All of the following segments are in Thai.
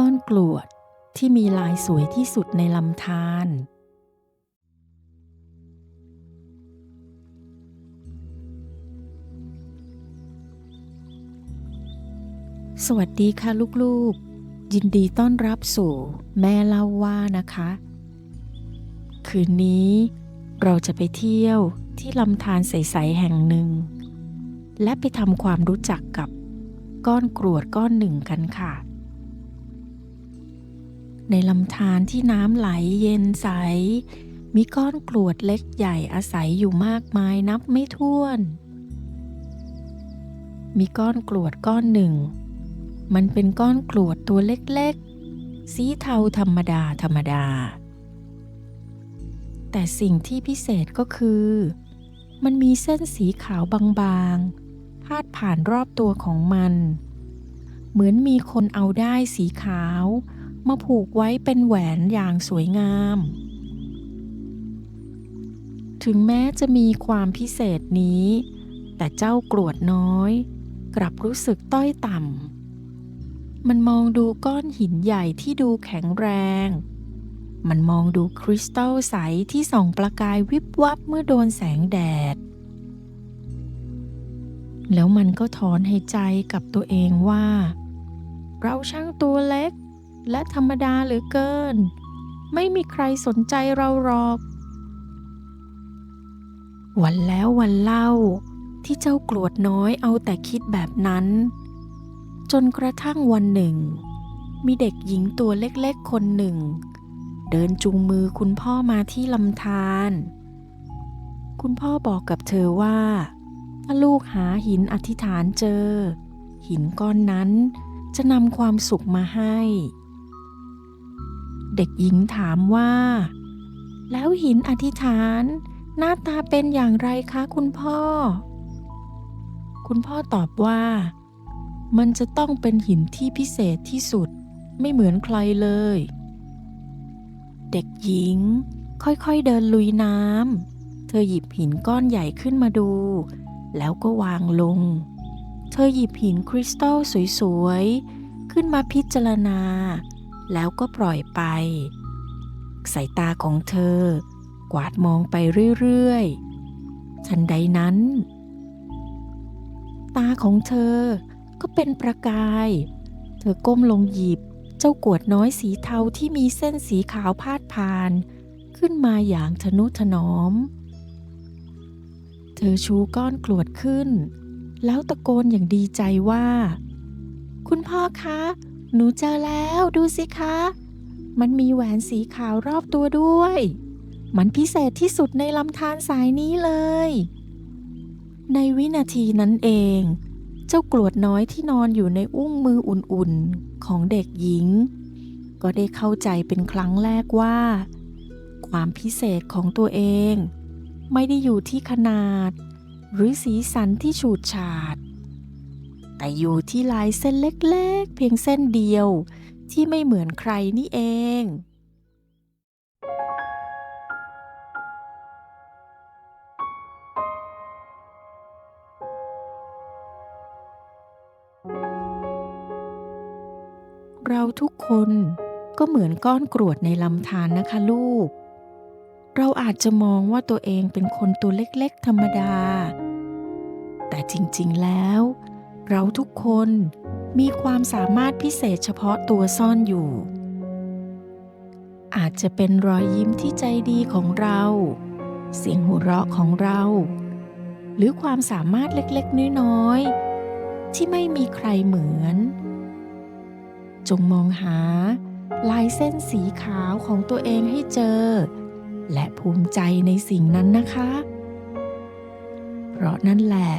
ก้อนกรวดที่มีลายสวยที่สุดในลำธารสวัสดีค่ะลูกๆ ยินดีต้อนรับสู่แม่เล่าว่านะคะ คืนนี้เราจะไปเที่ยวที่ลำธารใส ๆ แห่งหนึ่ง และไปทำความรู้จักกับก้อนกรวดก้อนหนึ่งกันค่ะ ในลำธารที่น้ำไหลเย็นใส มีก้อนกรวดเล็กใหญ่อาศัยอยู่มากมายนับไม่ถ้วน มีก้อนกรวดก้อนหนึ่ง มันเป็นก้อนกรวดตัวเล็กๆ สีเทาธรรมดาธรรมดา แต่สิ่งที่พิเศษก็คือ มันมีเส้นสีขาวบางๆ พาดผ่านรอบตัวของมัน เหมือนมีคนเอาได้สีขาว มาผูกไว้เป็นแหวนอย่างสวยงาม ถึงแม้จะมีความพิเศษนี้ แต่เจ้ากรวดน้อย กลับรู้สึกต้อยต่ำ มันมองดูก้อนหินใหญ่ที่ดูแข็งแรง มันมองดูคริสตัลใสที่ส่องประกายวิบวับเมื่อโดนแสงแดด แล้วมันก็ถอนหายใจกับตัวเองว่า เราช่างตัวเล็ก และธรรมดาเหลือเกิน ไม่มีใครสนใจเราหรอก วันแล้ววันเล่าที่เจ้ากรวดน้อยเอาแต่คิดแบบนั้น จนกระทั่งวันหนึ่ง มีเด็กหญิงตัวเล็กๆคนหนึ่ง เดินจูงมือคุณพ่อมาที่ลำธารคุณพ่อบอกกับเธอว่า ถ้าลูกหาหินอธิษฐานเจอ หินก้อนนั้นจะนำความสุขมาให้ เด็กหญิงถามว่า แล้วหินอธิษฐาน หน้าตาเป็นอย่างไรคะคุณพ่อ คุณพ่อตอบว่า มันจะต้องเป็นหินที่พิเศษที่สุด ไม่เหมือนใครเลย เด็กหญิง ค่อยๆเดินลุยน้ำเธอหยิบหินก้อนใหญ่ขึ้นมาดู แล้วก็วางลง เธอหยิบหินคริสตัลสวยๆ ขึ้นมาพิจารณา แล้วก็ปล่อยไป สายตาของเธอ กวาดมองไปเรื่อยๆทันใดนั้น ตาของเธอก็เป็นประกาย เธอก้มลงหยิบเจ้ากวดน้อยสีเทาที่มีเส้นสีขาวพาดผ่าน ขึ้นมาอย่างทนุถนอม เธอชูก้อนกรวดขึ้น แล้วตะโกนอย่างดีใจว่า คุณพ่อคะ หนูเจอแล้วดูสิคะ มันมีแหวนสีขาวรอบตัวด้วย มันพิเศษที่สุดในลำธารสายนี้เลย ในวินาทีนั้นเอง เจ้ากรวดน้อยที่นอนอยู่ในอุ้งมืออุ่นๆ ของเด็กหญิง ก็ได้เข้าใจเป็นครั้งแรกว่า ความพิเศษของตัวเอง ไม่ได้อยู่ที่ขนาด หรือสีสันที่ฉูดฉาด แต่อยู่ที่ลายเส้นเล็กๆ เพียงเส้นเดียว ที่ไม่เหมือนใครนี่เอง เราทุกคนก็เหมือนก้อนกรวดในลำธารนะคะลูก เราอาจจะมองว่าตัวเองเป็นคนตัวเล็กๆ ธรรมดา แต่จริงๆแล้ว เราทุกคนมีความสามารถพิเศษเฉพาะตัวซ่อนอยู่ อาจจะเป็นรอยยิ้มที่ใจดีของเรา เสียงหัวเราะของเรา หรือความสามารถเล็กๆ น้อยๆ ที่ไม่มีใครเหมือน จงมองหาลายเส้นสีขาวของตัวเองให้เจอ และภูมิใจในสิ่งนั้นนะคะ เพราะนั่นแหละ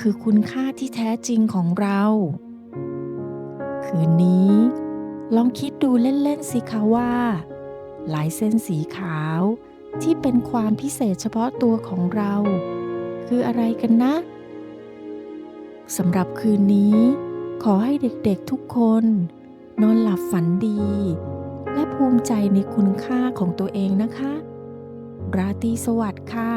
คือคุณค่าที่แท้จริงของเรา คืนนี้ ลองคิดดูเล่น ๆ สิคะว่า ลายเส้นสีขาวที่เป็นความพิเศษเฉพาะตัวของเรา คืออะไรกันนะสำหรับคืนนี้ ขอให้เด็กๆทุกคน นอนหลับฝันดี และภูมิใจในคุณค่าของตัวเองนะคะ ราตรีสวัสดิ์ค่ะ